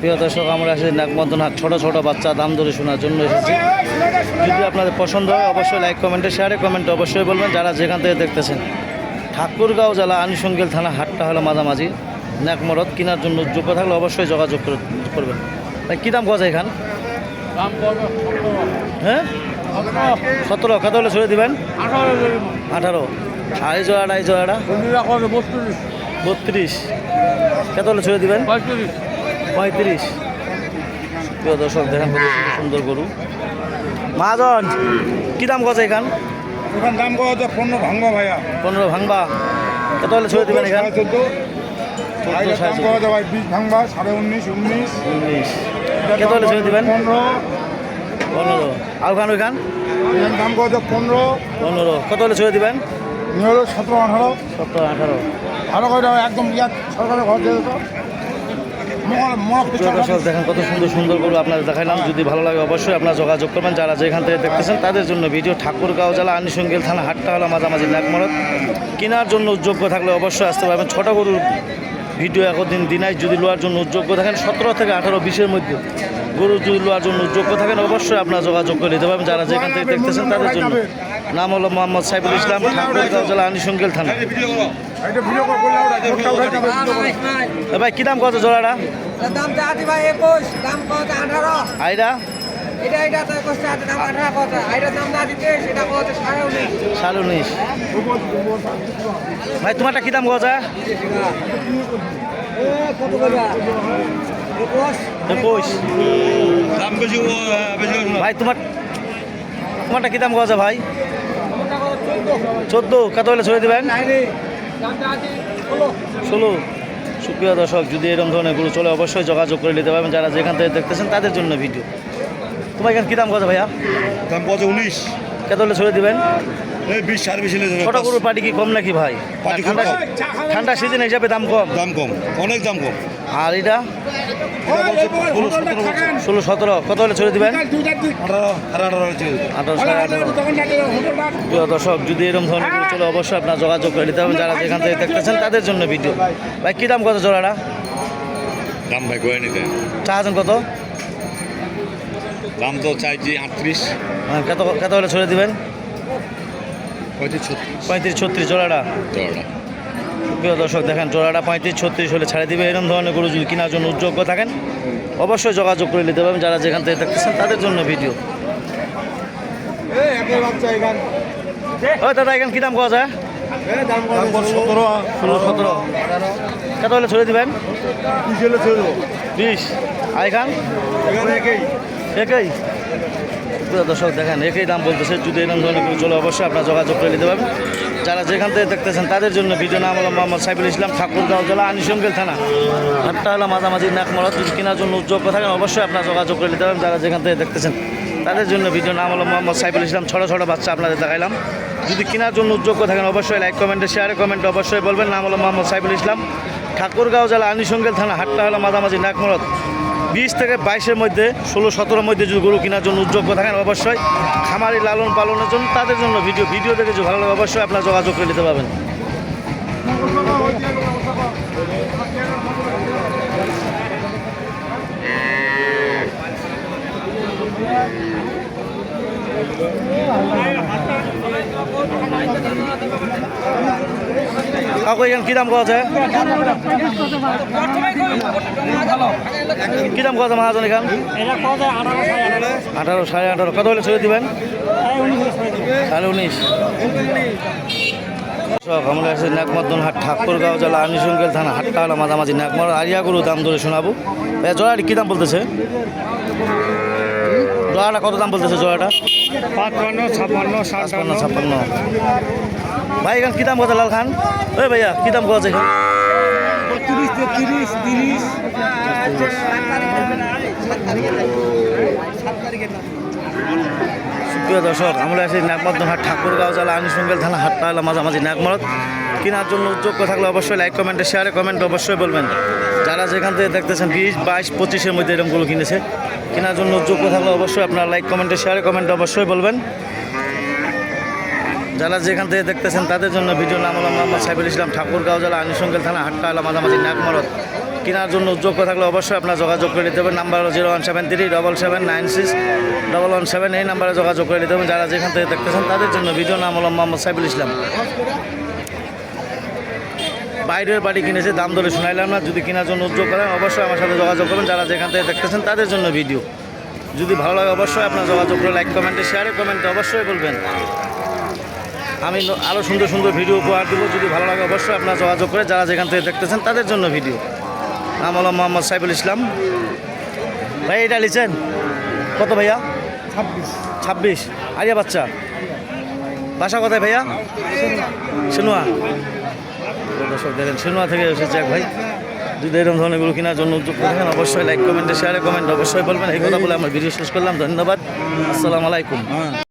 প্রিয় দর্শক আমরা এসেছি নাকমদন হাট ছোটো ছোটো বাচ্চা দাম ধরে শোনার জন্য এসেছি। যদি আপনাদের পছন্দ হয় অবশ্যই লাইক কমেন্টে শেয়ারে কমেন্টে অবশ্যই বলবেন। যারা যেখান থেকে দেখতেছেন ঠাকুরগাঁও জেলা আনুষঙ্গিল থানা হাটটা হলো মাঝামাঝি। নাকমরদ কেনার জন্য যোগ্য থাকলে অবশ্যই যোগাযোগ করবেন। তাই কী দাম কথা এখান? হ্যাঁ? সতেরো কত হলে ছড়ে দিবেন? আঠারো আর এই জোড়াটা এই জোড়াটা? বত্রিশ। বত্রিশ। কত হলে ছড়ে দিবেন? পঁয়ত্রিশ। প্রিয় দর্শক দেখেন কত সুন্দর গরু। মহাজন কী দাম কত এখান? ওখান দাম কত? পনেরো ভাঙবো ভাইয়া। পনেরো ভাঙবা। কত হলে ছড়ে দিবেন এখান? চোদ্দ। বিশ ভাঙবা সাড়ে উনিশ উনিশ। উনিশ। কত হলে দিবেন? পনেরো। পনেরো। আর খান ওইখান এখানে দাম কত? পনেরো। পনেরো। কত হলে ছড়ে দিবেন? সতেরো আঠারো। সতেরো আঠারো। ভালো করে একদম সরকারের ঘর দিয়ে তো দর্শক দেখেন কত সুন্দর সুন্দর গরু আপনাদের দেখাইলাম। যদি ভালো লাগে অবশ্যই আপনারা যোগাযোগ করবেন। যারা যেখান থেকে দেখতেছেন তাদের জন্য ভিডিও ঠাকুরগাঁও জেলা আনিসঙ্গিল থানা হাটটা হলো মাঝামাঝি নাকমরদ কেনার জন্য উদ্যোগ্য থাকলে অবশ্যই আসতে পারবেন। ছোট গরুর ভিডিও একদিন দিনাই যদি লোয়ার জন্য উদ্যোগ্য থাকেন সতেরো থেকে আঠারো বিশের মধ্যে গরু যদি লোয়ার জন্য উদ্যোগ্য থাকেন অবশ্যই আপনারা যোগাযোগ করে নিতে পারবেন। যারা যেখান থেকে দেখতেছেন তাদের জন্য। নাম হলো মোহাম্মদ সাইফুল ইসলাম ঠাকুরগাঁও জেলা আনিসঙ্গিল থানা। ভাই কী দাম কত জোড়াটা? দাম চাচ্ছি ভাই একুশ দাম কত আঠারো? আইরা এটা এটা তো একুশ চাচ্ছে দাম আঠারো কত? এটার দাম চাচ্ছি তেইশ এটা কত? সাড়ে উনিশ। সাড়ে উনিশ। ভাই তোমারটা কী দাম কত? একুশ। দাম বেশি। ভাই তোমার তোমারটা কী দাম কথা ভাই? চোদ্দ। কত হলে ছড়ে দেবেন? ষোলো সুপ্রিয় দর্শক, যদি এরকম ধরনের গরু চলে, অবশ্যই যোগাযোগ করে নিতে পারবেন। যারা যেখান থেকে দেখতেছেন, তাদের জন্য ভিডিও তোমার এখানে কী দাম কথা ভাইয়া? দাম কত? উনিশ। কত হলে ছড়ে দিবেন? এই বিশ সাড়ে বিশ। ছোট গরুর পাটি কি কম নাকি ভাই? ঠান্ডা সিজন হিসাবে দাম কম। দাম কম অনেক দাম কম। আর এটা? ষোলো সতেরো ষোলো সতেরো। কত হলে ছড়ে দিবেন? প্রিয় দর্শক যদি এরকম ধরনের চলে অবশ্যই আপনার যোগাযোগ করে নিতে হবে। যারা যেখান থেকে দেখতেছেন তাদের জন্য ভিডিও ভাই কী দাম কত জোড়াটা? দাম ভাই করে নিতে। চাহাজন কত? দাম তো চাইছি আটত্রিশ। হ্যাঁ, কত কত হলে ছড়ে দিবেন? পঁয়ত্রিশ ছত্রিশ। পঁয়ত্রিশ ছত্রিশ জোড়াটা? জোড়াটা। প্রিয় দর্শক দেখেন জোড়াটা পঁয়ত্রিশ ছত্রিশ হলে ছাড়ে দিবে। এরকম ধরনের গরু যদি কেনার জন্য উদ্যোগ্য থাকেন। অবশ্যই যোগাযোগ করে নিতে পারবেন। যারা যেখান থেকে দেখতেছেন তাদের জন্য ভিডিও। ওই দাদা এখানে কী দাম পাওয়া যায়? কত সতেরো ষোলো সতেরো। কত হলে ছড়ে দিবেন? বিশ ছেড়ে দেবো। বিশ। আর এখানে? একই? দর্শক, দেখেন, একই দাম বলতেছে, যদি এরকম ধরনের গরু চলে, অবশ্যই আপনার যোগাযোগ করে নিতে পারবেন। যারা যেখান থেকে দেখতেছেন, তাদের জন্য ভিডিও নাম হলো মোহাম্মদ সাইফুল ইসলাম, ঠাকুরগাঁও জেলা আনিসঙ্গেল থানা। হাটটা হলো মাঝামাঝি নাকমরত যদি কেনার জন্য উদ্যোগ থাকেন, অবশ্যই আপনার যোগাযোগ করে নিতে পারবেন। যারা যেখান থেকে দেখতেছেন, তাদের জন্য ভিডিও নাম হলো মোহাম্মদ সাইফুল ইসলাম, ছোটো ছোটো বাচ্চা আপনাদের দেখাইলাম। যদি কেনার জন্য উদ্যোগ থাকেন, অবশ্যই লাইক, কমেন্টে শেয়ারে কমেন্টে অবশ্যই বলবেন। নাম হলো মোহাম্মদ সাইফুল ইসলাম, ঠাকুরগাঁও জেলা আনিসঙ্গেল থানা, হাটটা হলো মাঝামাঝি নাকমরত বিশ থেকে বাইশের মধ্যে, ষোলো, সতেরোর মধ্যে যদি গরু কেনার জন্য উদ্যোগ থাকেন, অবশ্যই খামারি লালন পালনের জন্য তাদের জন্য ভিডিও ভিডিও দেখে যদি ভালো লাগে, অবশ্যই আপনার যোগাযোগ করে নিতে পারবেন। কাকু এখানে কী দাম কত আছে? কী দাম কত আছে মহাজন এখান? আঠারো সাড়ে আঠারো। কত হলে ছবি দিবেন? সাড়ে উনিশ। সব আমরা আছে নাকমদ্দন হাট ঠাকুরগাঁও জেলা আনিসঙ্গেল থানা হাটটা হলো মাঝামাঝি নাকমর আরিয়া গরু দাম ধরে শোনাবো। এ জোড়াটি কী দাম বলতেছে? জোড়াটা কত দাম বলতেছে জোড়াটা? পাঁচপান্ন ছাপ্পান্ন ছাপ্পান্ন ছাপ্পান্ন। ভাই এখানে কী দাম কত লাল খান? ওই ভাইয়া কী দাম আছে এখানে? তিরিশ তেত্রিশ তিরিশ। প্রিয় দর্শক আমরা আছি নাকমদ্দন হাট ঠাকুরগাঁও জেলা আনিসঙ্গেল থানা হাটটা হলো মাঝামাঝি নাকমরত কেনার জন্য উদ্যোগ থাকলে অবশ্যই লাইক কমেন্টে শেয়ারে কমেন্ট অবশ্যই বলবেন। যারা যেখান থেকে দেখতেছেন বিশ বাইশ পঁচিশের মধ্যে এরকমগুলো কিনেছে কেনার জন্য উদ্যোগ থাকলে অবশ্যই আপনারা লাইক কমেন্টে শেয়ারে কমেন্টে অবশ্যই বলবেন। যারা যেখান থেকে দেখতেছেন তাদের জন্য ভিডিও নাম হলো মোহাম্মদ সাইফুল ইসলাম ঠাকুরগাঁও জেলা আনিসঙ্গেল থানা হাটটা হলো মাঝামাঝি নাকমরত কেনার জন্য উদ্যোগ থাকলে অবশ্যই আপনার যোগাযোগ করে নিতে হবে নাম্বার হলো zero one seven three double seven nine six double one seven. এই নাম্বারে যোগাযোগ করে নিতে হবে যারা যেখান থেকে দেখতেছেন তাদের জন্য ভিডিও নাম হলো মোহাম্মদ সাইফুল ইসলাম। বাইরের বাড়ি কিনেছে, দাম দরে শোনাইলাম না। যদি কেনার জন্য উদ্যোগ করেন, অবশ্যই আমার সাথে যোগাযোগ করবেন। যারা যেখান থেকে দেখতেছেন তাদের জন্য ভিডিও। যদি ভালো লাগে, অবশ্যই আপনার যোগাযোগ করে লাইক, কমেন্টে, শেয়ারে, কমেন্টে অবশ্যই বলবেন। আমি আরও সুন্দর সুন্দর ভিডিও উপহার দেবো। যদি ভালো লাগে অবশ্যই আপনার যোগাযোগ করে যারা যেখান থেকে দেখতেছেন তাদের জন্য ভিডিও। নাম হলো মোহাম্মদ সাইফুল ইসলাম। ভাই এটা লিখছেন? কত ভাইয়া? ছাব্বিশ। ছাব্বিশ। আরিয়া বাচ্চা। বাসা কোথায় ভাইয়া? সিনুয়া দর্শক দেখেন সিনুয়া থেকে এসেছে এক ভাই। যদি এরকম ধরনের গরু কেনার জন্য উদ্যোগ করেন অবশ্যই লাইক কমেন্টে শেয়ারে কমেন্ট অবশ্যই বলবেন। এই কথা বলে আমার ভিডিও শেষ করলাম। ধন্যবাদ। আসসালামু আলাইকুম।